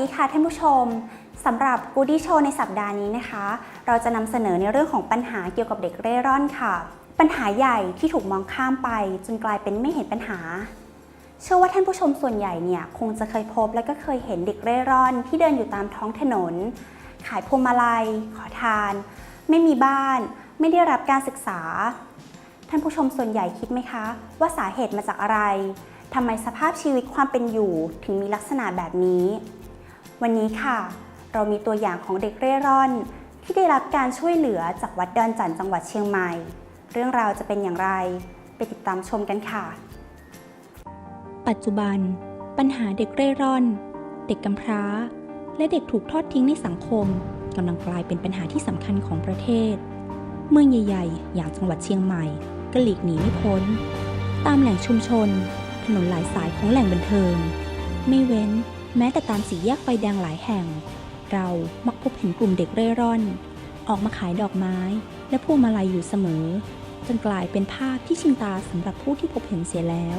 ดีค่ะท่านผู้ชมสำหรับ Goody Show ในสัปดาห์นี้นะคะ เราจะนำเสนอในเรื่องของปัญหาเกี่ยวกับเด็กเร่ร่อนค่ะ ปัญหาใหญ่ที่ถูกมองข้ามไป จนกลายเป็นไม่เห็นปัญหา เชื่อว่าท่านผู้ชมส่วนใหญ่เนี่ยคงจะเคยพบและก็เคยเห็นเด็กเร่ร่อนที่เดินอยู่ตามท้องถนน ขายพวงมาลัย ขอทาน ไม่มีบ้าน ไม่ได้รับการศึกษา ท่านผู้ชมส่วนใหญ่คิดไหมคะ ว่าสาเหตุมาจากอะไรทำไมสภาพชีวิตความเป็นอยู่ถึงมีลักษณะแบบนี้ วันนี้ค่ะ เรามีตัวอย่างของเด็กเร่ร่อน ที่ได้รับการช่วยเหลือจากวัดดอนจันต์จังหวัดเชียงใหม่ เรื่องราวจะเป็นอย่างไร ไปติดตามชมกันค่ะ ปัจจุบัน ปัญหาเด็กเร่ร่อน เด็กกำพร้า และเด็กถูกทอดทิ้งในสังคมกำลังกลายเป็นปัญหาที่สำคัญของประเทศ เมืองใหญ่ ๆ อย่างจังหวัดเชียงใหม่ก็หลีกหนีไม่พ้น ตามแหล่งชุมชน ถนนหลายสายของแหล่งบันเทิง ไม่เว้น แม้แต่ตามสีแยกไฟแดงหลายแห่ง เรามักพบเห็นกลุ่มเด็กเร่ร่อน ออกมาขายดอกไม้ และพวงมาลัยอยู่เสมอ จนกลายเป็นภาพที่ชินตาสำหรับผู้ที่พบเห็นเสียแล้ว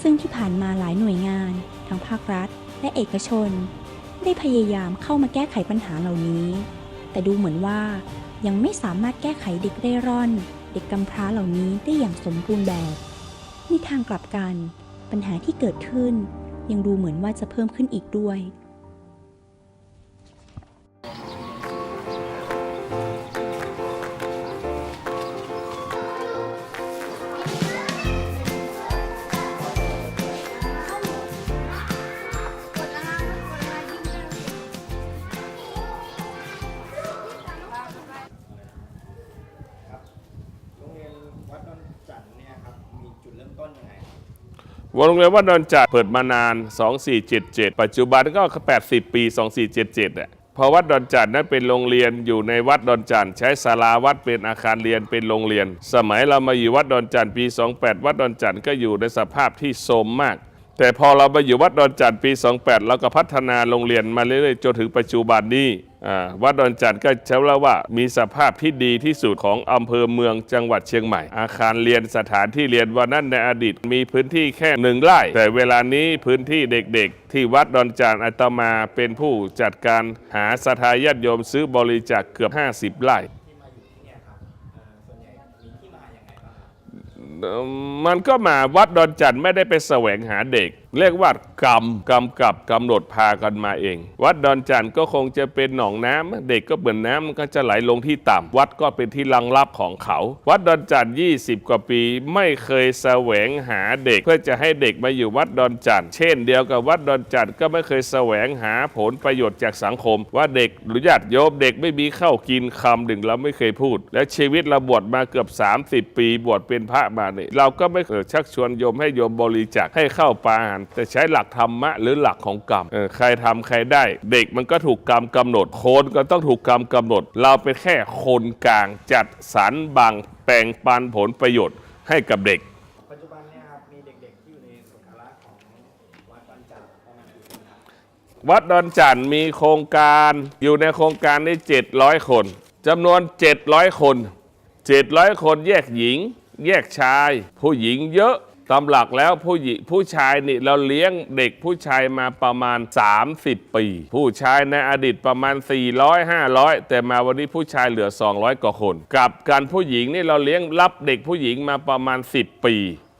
ซึ่งที่ผ่านมาหลายหน่วยงาน ทั้งภาครัฐ และเอกชน ได้พยายามเข้ามาแก้ไขปัญหาเหล่านี้ แต่ดูเหมือนว่ายังไม่สามารถแก้ไขเด็กเร่ร่อน เด็กกำพร้าเหล่านี้ได้อย่างสมบูรณ์แบบ ในทางกลับกัน ปัญหาที่เกิดขึ้น ยังดูเหมือนว่าจะเพิ่มขึ้นอีกด้วย วงโรงเรียนวัดดอนจัดเปิดมานาน 2477 ปัจจุบันก็ 80 ปี 2477อะเพราะวัดดอนจันนั้นเป็นโรงเรียนอยู่ในวัดดอนจันใช้ศาลาวัดเป็นอาคารเรียนเป็นโรงเรียน สมัยเรามาอยู่วัดดอนจันปี 28 วัดดอนจันก็อยู่ในสภาพที่โทรมมาก แต่พอเรามาอยู่วัดดอนจันทร์ปี 28 เราก็พัฒนาโรงเรียนมาเรื่อยๆจนถึงปัจจุบันนี้ วัดดอนจันทร์ก็เชื่อว่ามีสภาพที่ดีที่สุดของอำเภอเมืองจังหวัดเชียงใหม่ อาคารเรียนสถานที่เรียนวันนั้นในอดีต มีพื้นที่แค่หนึ่งไร่ แต่เวลานี้พื้นที่เด็กๆ ที่วัดดอนจันทร์อาตมาเป็นผู้จัดการหาสถาญาติโยมซื้อบริจาคเกือบ 50 ไร่ที่มาอยู่ที่เนี่ยครับไร่มันก็มาวัดดอนจันทร์ไม่ได้ไปแสวงหาเด็ก เรียกว่ากรรมกำกับกำหนดพากันมาเอง วัดดอนจันทร์ก็คงจะเป็นหนองน้ำเด็กก็เหมือนน้ำมันก็จะไหลลงที่ต่ำวัดก็เป็นที่รังรับของเขา วัดดอนจันทร์20 กว่าปี ไม่เคยแสวงหาเด็ก เพื่อจะให้เด็กมาอยู่วัดดอนจันทร์เช่นเดียวกับวัดดอนจันทร์ก็ไม่เคยแสวงหาผลประโยชน์จากสังคม ว่าเด็กหรือญาติโยมเด็กไม่มีข้าวกินคำหนึ่งเราไม่เคยพูด และชีวิตเราบวชมาเกือบ 30 ปีบวชเป็นพระมาเนี่ยเราก็ไม่เคยชักชวนโยมให้โยมบริจาคให้เข้าปาอาหารแต่ใช้หลักธรรมะหรือหลักของกรรมเออใครทำใครได้ เด็กมันก็ถูกกรรมกำหนดโคนก็ต้องถูกกรรมกำหนด เราเป็นแค่คนกลางจัดสรรบังแบ่งปันผลประโยชน์ให้กับเด็กปัจจุบันเนี่ยครับมีเด็กๆที่อยู่ในสุขาระของวัดดอนจันทร์ประมาณกี่คนครับวัดดอนจันทร์มีโครงการอยู่ในโครงการนี้700 คนจำนวน 700 คน 700 คนแยกหญิง แยกชาย ผู้หญิงเยอะ ตามหลักแล้วผู้หญิงผู้ชายนี่เราเลี้ยงเด็กผู้ชายมาประมาณ 30 ปี ผู้ชายในอดีตประมาณ 400 500 แต่มาวันนี้ผู้ชายเหลือ 200 กว่าคนกับการผู้หญิงนี่เราเลี้ยงรับเด็กผู้หญิงมาประมาณ 10 ปี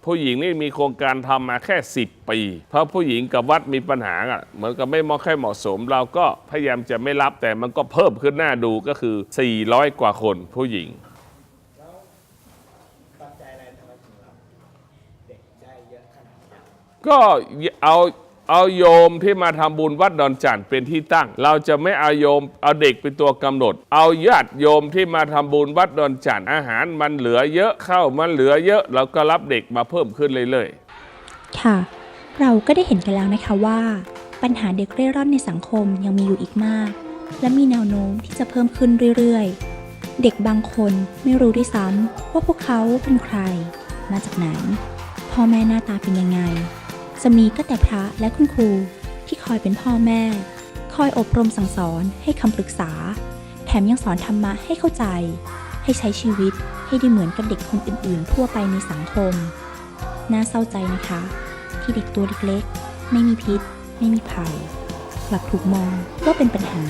ผู้หญิงนี่มีโครงการทำมาแค่ 10 ปี เพราะผู้หญิงกับวัดมีปัญหาอะเหมือนกับไม่เหมอค่อยเหมาะสม เราก็พยายามจะไม่รับแต่มันก็เพิ่มขึ้นหน้าดูก็คือ 400 กว่าคนผู้หญิง แล้วปัจจัยอะไรทำไมถึงรับเด็กได้เยอะขนาดนี้ครับ ก็เอาเอาโยมที่มาทำบุญวัดดอนจันทร์เป็นที่ตั้ง เราจะไม่เอาโยมเอาเด็กเป็นตัวกำหนด เอาญาติโยมที่มาทำบุญวัดดอนจันทร์อาหารมันเหลือเยอะเข้ามันเหลือเยอะเราก็รับเด็กมาเพิ่มขึ้นเรื่อยๆค่ะ เราก็ได้เห็นกันแล้วนะคะว่า ปัญหาเด็กเร่ร่อนในสังคมยังมีอยู่อีกมาก และมีแนวโน้มที่จะเพิ่มขึ้นเรื่อยๆ เด็กบางคนไม่รู้ด้วยซ้ำว่าพวกเขาเป็นใคร มาจากไหนพ่อแม่หน้าตาเป็นยังไง จะมีก็แต่พระและคุณครูที่คอยเป็นพ่อแม่ คอยอบรมสั่งสอนให้คำปรึกษา แถมยังสอนธรรมะให้เข้าใจ ให้ใช้ชีวิตให้ได้เหมือนกับเด็กคนอื่น ๆ ทั่วไปในสังคม น่าเศร้าใจนะคะ ที่เด็กตัวเล็กๆ ไม่มีพิษ ไม่มีภัยกลับถูกมองว่าเป็นปัญหา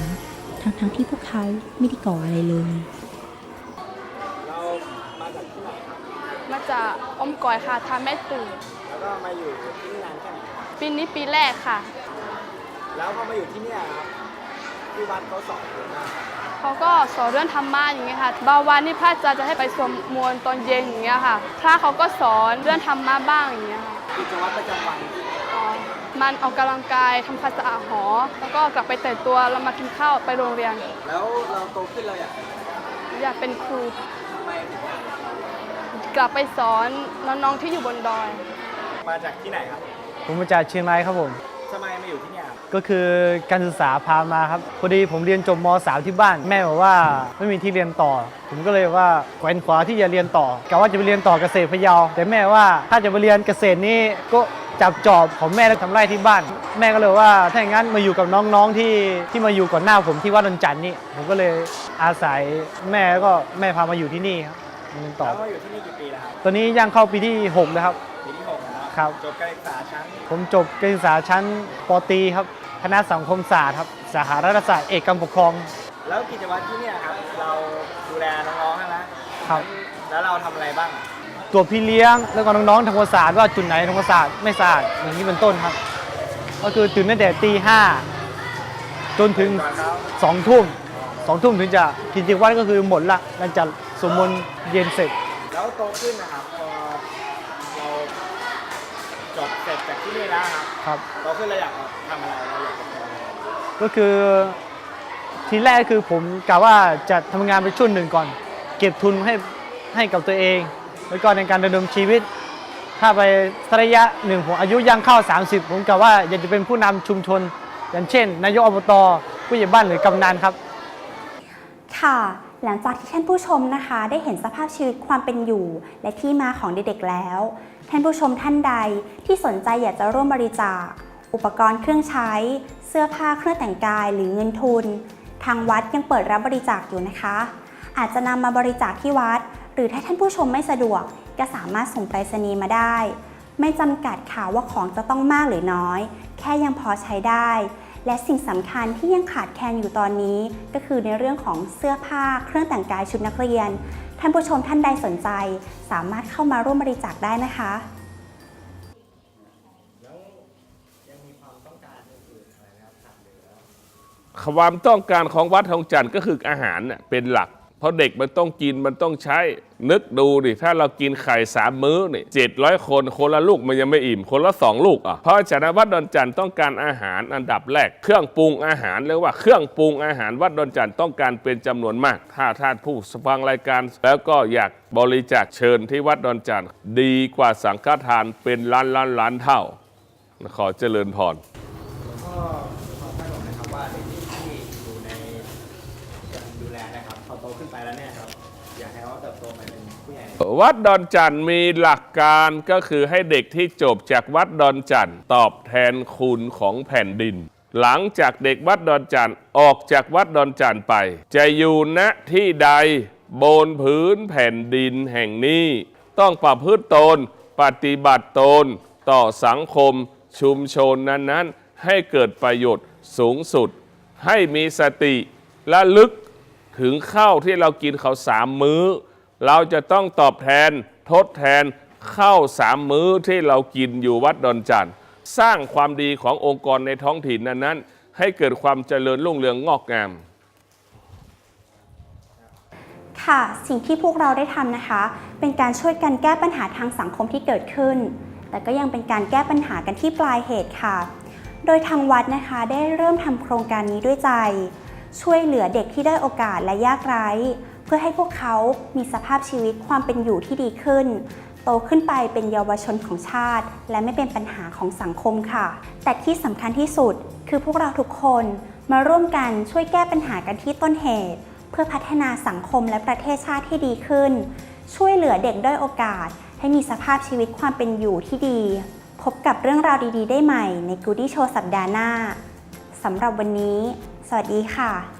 ทั้งๆที่พวกเขาไม่ได้ก่ออะไรเลยเรามาจากที่ไหนครับมาจากอมก่อยค่ะทาแม่ตื่นแล้ว ก็มาอยู่ที่นี่นานแค่ไหนครับปีนี้ปีแรกค่ะ แล้วพอมาอยู่ที่เนี่ยครับที่วัดเขาสอนอะไรบ้างครับเขาก็สอนเรื่องธรรมะอย่างเงี้ยค่ะ บางวันนี่พระอาจารย์จะให้ไปสวดมนต์ตอนเย็นอย่างเงี้ยค่ะ พระเขาก็สอนเรื่องธรรมะบ้างอย่างเงี้ยค่ะกิจวัตรประจำวันอ๋อมันออกกำลังกายทำความสะอาดหอ แล้วก็กลับไปแต่งตัวแล้วมากินข้าวไปโรงเรียน แล้วเราโตขึ้นเราอยากอยากเป็นครู ทำไมถึงอยากกลับไปสอนน้องๆที่อยู่บนดอย มาจากที่ไหนครับ ผมมาจากเชียงรายครับผม ทำไมมาอยู่ที่เนี่ยครับก็คือการศึกษาพามาครับพอดีผมเรียนจบม .3 ที่บ้าน แม่บอกว่าไม่มีที่เรียนต่อ ผมก็เลยว่าแขวนขวาที่จะเรียนต่อกะว่าจะไปเรียนต่อเกษตรพะเยา แต่แม่ว่าถ้าจะไปเรียนเกษตรนี่ก็จับจอบของแม่แล้วทำไร่ที่บ้าน แม่ก็เลยว่าถ้าอย่างนั้นมาอยู่กับน้องๆที่ที่มาอยู่ก่อนหน้าผมที่วัดนนจันทร์นี่ผมก็เลยอาศัยแม่แล้วก็แม่พามาอยู่ที่นี่ครับมาเรียนต่อ แล้วมาอยู่ที่นี่กี่ปีแล้วครับ ตอนนี้ย่างเข้าปีที่หกแล้วครับปีที่หกแล้ว ครับ จบการศึกษาชั้นผมจบการศึกษาชั้นปตรีครับ คณะสังคมศาสตร์ครับ สาขารัฐศาสตร์เอกการปกครอง แล้วกิจวัตรที่เนี่ยครับ เราดูแลน้องๆใช่ไหมครับ แล้วเราทำอะไรบ้างอะตัวพี่เลี้ยงแล้วก็น้องๆทำความสะอาดว่าจุดไหนทำความสะอาดไม่สะอาดอย่างนี้เป็นต้นครับ ก็คือตื่นตั้งแต่ตีห้าจนถึงก่อนเขาสองทุ่มสองทุ่มถึงจะกิจวัตรก็คือหมดละหลังจากสวดมนต์เย็นเสร็จ แล้วโตขึ้นนะครับพอเรา จบเสร็จจากที่นี่แล้วครับครับโตขึ้นเราอยากทำอะไรเราอยากจะเป็นอะไรก็คือทีแรกคือผมกะว่าจะทำงานไปช่วงหนึ่งก่อน เก็บทุนให้ให้กับตัวเอง แล้วก็ในการดำเนินชีวิต ถ้าไปสักระยะหนึ่งผมอายุย่างเข้า 30 ผมกะว่าอยากจะเป็นผู้นำชุมชน อย่างเช่น นายกอบตผู้ใหญ่บ้านหรือกำนันครับ ค่ะ หลังจากที่ท่านผู้ชมนะคะ ได้เห็นสภาพชีวิตความเป็นอยู่ และที่มาของเด็กๆแล้ว ท่านผู้ชมท่านใดที่สนใจอยากจะร่วมบริจาค อุปกรณ์เครื่องใช้ เสื้อผ้าเครื่องแต่งกายหรือเงินทุน ทางวัดยังเปิดรับบริจาคอยู่นะคะ อาจจะนำมาบริจาคที่วัด หรือถ้าท่านผู้ชมไม่สะดวก ก็สามารถส่งไปรษณีย์มาได้ ไม่จำกัดค่ะว่าของจะต้องมากหรือน้อย แค่ยังพอใช้ได้ และสิ่งสำคัญที่ยังขาดแคลนอยู่ตอนนี้ ก็คือในเรื่องของเสื้อผ้า เครื่องแต่งกายชุดนักเรียน ท่านผู้ชมท่านใดสนใจ สามารถเข้ามาร่วมบริจาคได้นะคะความต้องการของวัดทองจันทร์ก็คืออาหารเป็นหลัก เพราะเด็กมันต้องกินมันต้องใช้ นึกดูดิถ้าเรากินไข่สามมื้อนี่เจ็ดร้อยคนคนละลูกมันยังไม่อิ่ม คนละสองลูกอะเพราะฉะนั้นวัดดอนจันทร์ต้องการอาหารอันดับแรก เครื่องปรุงอาหารเรียกว่าเครื่องปรุงอาหารวัดดอนจันทร์ต้องการเป็นจำนวนมาก ถ้าท่านผู้ฟังรายการ แล้วก็อยากบริจาคเชิญที่วัดดอนจันทร์ดีกว่าสังฆทานเป็นล้านล้านล้านเท่า ขอเจริญพร หลวงพ่อขอคาดหวังนะครับว่าเด็กที่อยู่ในการดูแลนะครับพอโตขึ้น ไปแล้วเนี่ยครับ อยากให้เขาเติบโตไปเป็นผู้ใหญ่ วัดดอนจันทร์มีหลักการก็คือให้เด็กที่จบจากวัดดอนจันทร์ตอบแทนคุณของแผ่นดิน หลังจากเด็กวัดดอนจันทร์ออกจากวัดดอนจันทร์ไป จะอยู่ณที่ใดบนพื้นแผ่นดินแห่งนี้ ต้องประพฤติตนปฏิบัติตนต่อสังคมชุมชนนั้นๆ ให้เกิดประโยชน์สูงสุด ให้มีสติและลึก ถึงข้าวที่เรากินเขาสามมื้อ เราจะต้องตอบแทนทดแทนข้าวสามมื้อที่เรากินอยู่วัดดอนจันทร์สร้างความดีขององค์กรในท้องถิ่นนั้นๆ ให้เกิดความเจริญรุ่งเรืองงอกงาม ค่ะสิ่งที่พวกเราได้ทำนะคะ เป็นการช่วยกันแก้ปัญหาทางสังคมที่เกิดขึ้น แต่ก็ยังเป็นการแก้ปัญหากันที่ปลายเหตุค่ะ โดยทางวัดนะคะได้เริ่มทำโครงการนี้ด้วยใจ ช่วยเหลือเด็กที่ได้โอกาสและยากไร้ เพื่อให้พวกเขามีสภาพชีวิตความเป็นอยู่ที่ดีขึ้น โตขึ้นไปเป็นเยาวชนของชาติ และไม่เป็นปัญหาของสังคมค่ะ แต่ที่สำคัญที่สุดคือพวกเราทุกคนมาร่วมกันช่วยแก้ปัญหากันที่ต้นเหตุ เพื่อพัฒนาสังคมและประเทศชาติที่ดีขึ้น ช่วยเหลือเด็กด้อยโอกาส ให้มีสภาพชีวิตความเป็นอยู่ที่ดี พบกับเรื่องราวดีๆ ได้ใหม่ใน Goodie Show สัปดาห์หน้าสำหรับวันนี้ สวัสดีค่ะ